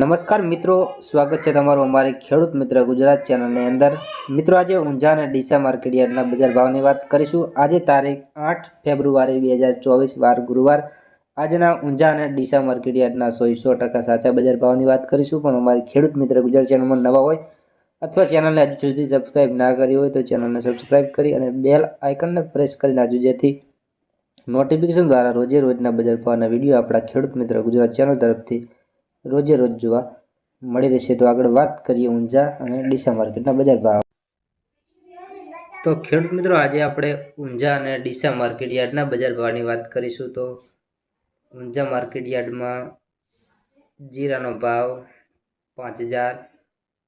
નમસ્કાર મિત્રો, સ્વાગત છે તમારું અમારી ખેડૂત મિત્ર ગુજરાત ચેનલની અંદર. મિત્રો, આજે ઊંઝા અને ડીસા માર્કેટયાર્ડના બજાર ભાવની વાત કરીશું. આજે તારીખ આઠ ફેબ્રુઆરી બે હજાર ચોવીસ, વાર ગુરુવાર. આજના ઊંઝા અને ડીસા માર્કેટ યાર્ડના સો સો ટકા સાચા બજાર ભાવની વાત કરીશું. પણ અમારી ખેડૂત મિત્ર ગુજરાત ચેનલમાં નવા હોય અથવા ચેનલને હજુ સુધી સબસ્ક્રાઇબ ના કરી હોય તો ચેનલને સબસ્ક્રાઇબ કરી અને બેલ આઇકનને પ્રેસ કરી નાખજો, જેથી નોટિફિકેશન દ્વારા રોજે રોજના બજાર ભાવના વીડિયો આપણા ખેડૂત મિત્ર ગુજરાત ચેનલ તરફથી રોજે રોજ જોવા મળી રહેશે. તો આગળ વાત કરીએ ઊંઝા અને ડીસા માર્કેટના બજાર ભાવ. તો ખેડૂત મિત્રો, આજે આપણે ઊંઝા અને ડીસા માર્કેટ યાર્ડના બજાર ભાવની વાત કરીશું. તો ઊંઝા માર્કેટ યાર્ડમાં જીરાનો ભાવ પાંચ હજાર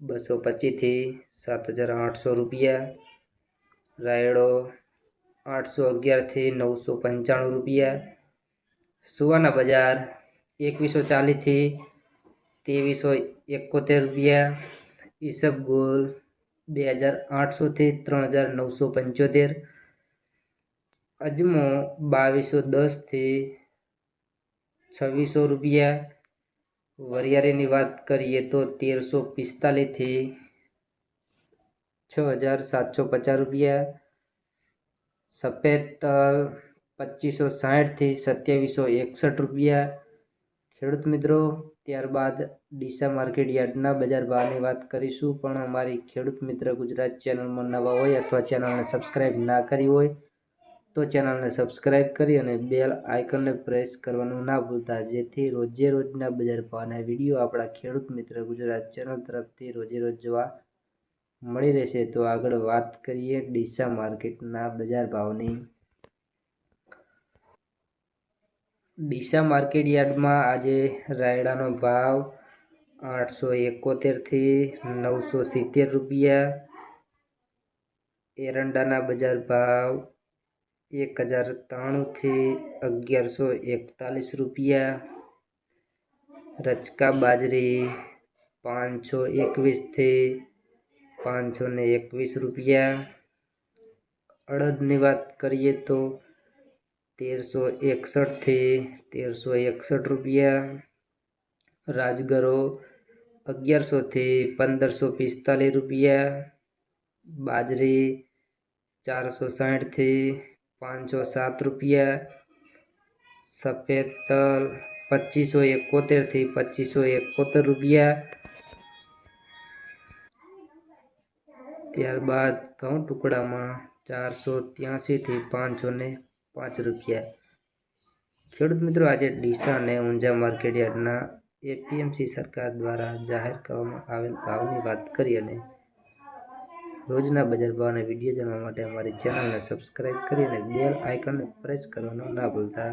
બસો પચીસથી સાત હજાર આઠસો રૂપિયા. રાયડો આઠસો અગિયારથી નવસો પંચાણું રૂપિયા. સુવાના બજાર એકવીસો ચાલીસથી ત્રેવીસો એકોતેર રૂપિયા ઈસબગુલ બે હજાર આઠસોથી ત્રણ હજાર નવસો પંચોતેર અજમો બાવીસો દસથી છવ્વીસો રૂપિયા વરિયાળીની વાત કરીએ તો તેરસો પિસ્તાલીસથી છ હજાર સાતસો પચાસ રૂપિયા સફેદ તલ પચીસો સાઠથી સત્યાવીસો એકસઠ રૂપિયા ખેડૂત મિત્રો, ત્યારબાદ ડીસા માર્કેટ યાર્ડના બજાર ભાવની વાત કરીશું. પણ અમારી ખેડૂત મિત્ર ગુજરાત ચેનલમાં નવા હોય અથવા ચેનલને સબસ્ક્રાઈબ ના કરી હોય, તો ચેનલને સબસ્ક્રાઈબ કરી અને બેલ આઇકનને પ્રેસ કરવાનું ના ભૂલતા. જેથી રોજે રોજના બજાર ભાવના વીડિયો આપણા ખેડૂત મિત્ર ગુજરાત ચેનલ તરફથી રોજે રોજ જોવા મળી રહેશે. તો આગળ વાત કરીએ ડીસા માર્કેટના બજાર ભાવની. ડીસા માર્કેટ યાર્ડમાં આજે રાયડાનો ભાવ આઠસો એકોતેરથી નવસો સિત્તેર રૂપિયા. એરંડાના બજાર ભાવ એક હજાર ત્રાણુંથી અગિયારસો એકતાલીસ રૂપિયા. રચકા બાજરી પાંચસો એકવીસથી પાંચસો ને એકવીસ રૂપિયા. અડદની વાત કરીએ તો તેરસો એકસઠથી તેરસો એકસઠ રૂપિયા. રાજગરો અગિયારસોથી પંદરસો પિસ્તાલીસ રૂપિયા. બાજરી ચારસો સાઠથી પાંચસો સાત રૂપિયા. સફેદ તલ પચીસો એકોતેરથી પચીસો એકોતેર રૂપિયા. ત્યારબાદ ઘઉં ટુકડામાં ચારસો ત્યાંસીથી પાંચસો ને પાંચ રૂપિયા. ખેડૂત મિત્રો, આજે ડીસા અને ઊંઝા માર્કેટ યાર્ડના એપીએમસી સરકાર દ્વારા જાહેર કરવામાં આવેલ ભાવની વાત કરી અને રોજના બજાર ભાવના વીડિયો જાણવા માટે અમારી ચેનલને સબસ્ક્રાઈબ કરી અને બેલ આઇકનને પ્રેસ કરવાનું ના ભૂલતા.